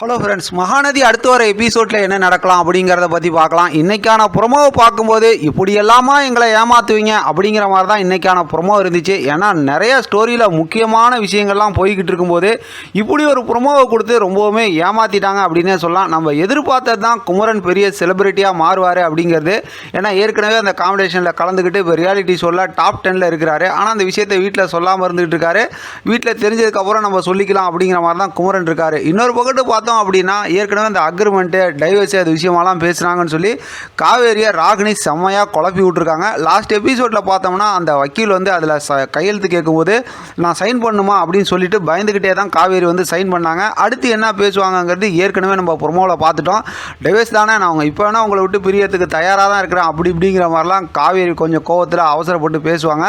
Hello friends Mahanadi அடுத்து வர எபிசோடில் என்ன நடக்கலாம் அப்படிங்கிறத பற்றி பார்க்கலாம். இன்றைக்கான ப்ரொமோவை பார்க்கும்போது இப்படி எல்லாமா எங்களை ஏமாற்றுவீங்க அப்படிங்கிற மாதிரி தான் இன்றைக்கான ப்ரொமோ இருந்துச்சு. ஏன்னா நிறைய ஸ்டோரியில் முக்கியமான விஷயங்கள்லாம் போய்கிட்டு இருக்கும்போது இப்படி ஒரு ப்ரொமோவை கொடுத்து ரொம்பவுமே ஏமாற்றிட்டாங்க அப்படின்னே சொல்லலாம். நம்ம எதிர்பார்த்தது தான் குமரன் பெரிய செலிபிரிட்டியாக மாறுவார் அப்படிங்கிறது. ஏன்னா ஏற்கனவே அந்த காம்படிஷனில் கலந்துக்கிட்டு இப்போ ரியாலிட்டி ஷோவில் டாப் டெனில் இருக்கிறாரு. ஆனால் அந்த விஷயத்தை வீட்டில் சொல்லாமல் இருந்துகிட்டு இருக்காரு. வீட்டில் தெரிஞ்சதுக்கப்புறம் நம்ம சொல்லிக்கலாம் அப்படிங்கிற மாதிரி தான் குமரன் இருக்காரு. இன்னொரு பக்கத்து பார்த்தோம் அப்படின்னா ஏற்கனவே அந்த அக்ரிமெண்ட்டு டைவர்ஸ் அது விஷயமாலாம் பேசுகிறாங்கன்னு சொல்லி காவேரியை ராகினி செம்மையாக குழப்பி விட்ருக்காங்க லாஸ்ட் எபிசோடில் பார்த்தோம்னா அந்த வக்கீல் வந்து அதில் ச கையெழுத்து கேட்கும்போது நான் சைன் பண்ணுமா? அப்படின்னு சொல்லிட்டு பயந்துக்கிட்டே தான் காவேரி வந்து சைன் பண்ணாங்க. அடுத்து என்ன பேசுவாங்கங்கிறது ஏற்கனவே நம்ம ப்ரொமோவில் பார்த்துட்டோம். டைவர்ஸ் தானே நான் அவங்க இப்போ வேணால் உங்களை விட்டு பிரியறதுக்கு தயாராக தான் இருக்கிறேன். அப்படி இப்படிங்கிற மாதிரிலாம் காவேரி கொஞ்சம் கோவத்தில் அவசரப்பட்டு பேசுவாங்க.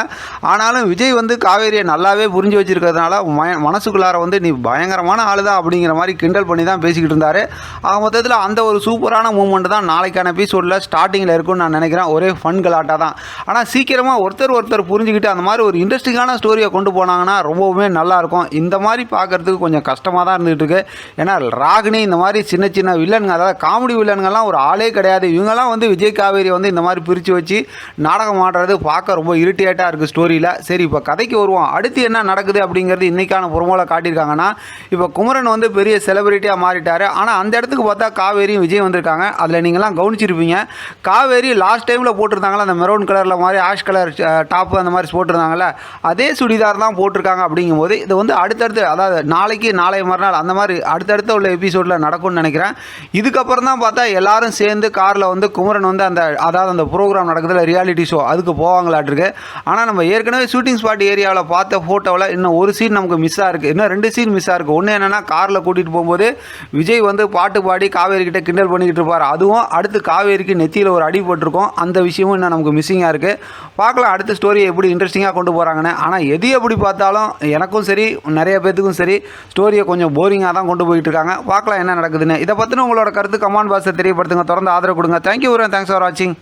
ஆனாலும் விஜய் வந்து காவேரியை நல்லாவே புரிஞ்சு வச்சுருக்கிறதுனால மனசுக்குள்ளார வந்து நீ பயங்கரமான ஆளு தான் அப்படிங்கிற மாதிரி கிண்டல் பண்ணி தான் பேசிக்கிட்டு இருந்தார். ஆக மொத்தத்தில் அந்த ஒரு சூப்பரான மூமெண்ட் தான் நாளைக்கான எபிசோடில் ஸ்டார்டிங்கில் இருக்கும்னு நான் நினைக்கிறேன். ஒரே ஃபன் கலாட்டாக தான். ஆனால் சீக்கிரமாக ஒருத்தர் ஒருத்தர் புரிஞ்சுக்கிட்டு அந்த மாதிரி ஒரு இன்ட்ரெஸ்டிங்கான ஸ்டோரியை கொண்டு போனாங்கன்னா ரொம்பவுமே நல்லாயிருக்கும் இந்த மாதிரி பார்க்குறதுக்கு கொஞ்சம் கஷ்டமாக தான் இருந்துகிட்டு இருக்கு. ஏன்னா ராகினி இந்த மாதிரி சின்ன சின்ன வில்லனுங்க அதாவது காமெடி வில்லனுங்கெல்லாம் ஒரு ஆளே கிடையாது. இவங்கெல்லாம் வந்து விஜய் காவேரி வந்து இந்த மாதிரி பிரித்து வச்சு நாடகம் ஆடுறது பார்க்க ரொம்ப இரிட்டேட்டாக இருக்குது ஸ்டோரியில் சரி இப்போ கதைக்கு வருவோம். அடுத்து என்ன நடக்குது அப்படிங்கிறது இன்றைக்கான புறமோல காட்டியிருக்காங்கன்னா இப்போ குமரன் வந்து பெரிய செலிபிரிட்டியாக மாறிட்டார். ஆனால் அந்த இடத்துக்கு பார்த்தா காவேரியும் விஜய் வந்திருக்காங்க. அதில் நீங்களாம் கவனிச்சிருப்பீங்க. காவேரி லாஸ்ட் டைமில் போட்டிருந்தாங்களா அந்த மெரூன் கலரில் மாதிரி ஆஷ் கலர் டாப்பு அந்த மாதிரி போட்டிருந்தாங்களே அதே சுடிதார் தான் போட்டிருக்காங்க அப்படிங்கும்போது இது வந்து அடுத்தடுத்து அதாவது நாளைக்கு நாளை மறுநாள் அந்த மாதிரி அடுத்தடுத்த உள்ள எபிசோடில் நடக்கும்னு நினைக்கிறேன். இதுக்கப்புறம் தான் பார்த்தா எல்லாரும் சேர்ந்து காரில் வந்து குமரன் வந்து அந்த அதாவது அந்த ப்ரோக்ராம் நடக்குதுல ரியாலிட்டி ஷோ அதுக்கு போவாங்களாட்டிருக்கு. ஆனால் நம்ம ஏற்கனவே ஷூட்டிங் ஸ்பாட் ஏரியாவில் பார்த்த ஃபோட்டோவில் இன்னும் ஒரு சீன் நமக்கு மிஸ்ஸாக இருக்குது இன்னும் ரெண்டு சீன் மிஸ்ஸாக இருக்குது ஒன்று என்னென்னா காரில் கூட்டிகிட்டு போகும்போது விஜய் வந்து பாட்டு பாடி காவேரி கிட்ட கிண்டல் பண்ணிக்கிட்டு இருப்பார். அதுவும் அடுத்து காவேரிக்கு நெத்தியில் ஒரு அடி போட்டிருக்கோம். அந்த விஷயமும் இன்னும் நமக்கு மிஸ்ஸிங்காக இருக்குது பார்க்கலாம் அடுத்த ஸ்டோரியை எப்படி இன்ட்ரெஸ்டிங்காக கொண்டு போகிறாங்கன்னு ஆனால் எது எப்படி பார்த்தாலும் எனக்கும் சரி நிறைய பேர்த்துக்கும் சரி ஸ்டோரியை கொஞ்சம் போரிங்காக தான் கொண்டு போயிட்டு இருக்காங்க. பார்க்கலாம் என்ன நடக்குதுன்னு. இதை பற்றின உங்களோட கருத்து கமான் பாஸை தெரியப்படுத்துங்க. தொடர்ந்து ஆதரவு கொடுங்க. தேங்க்யூ தேங்க்ஸ் ஃபார் வாட்சிங்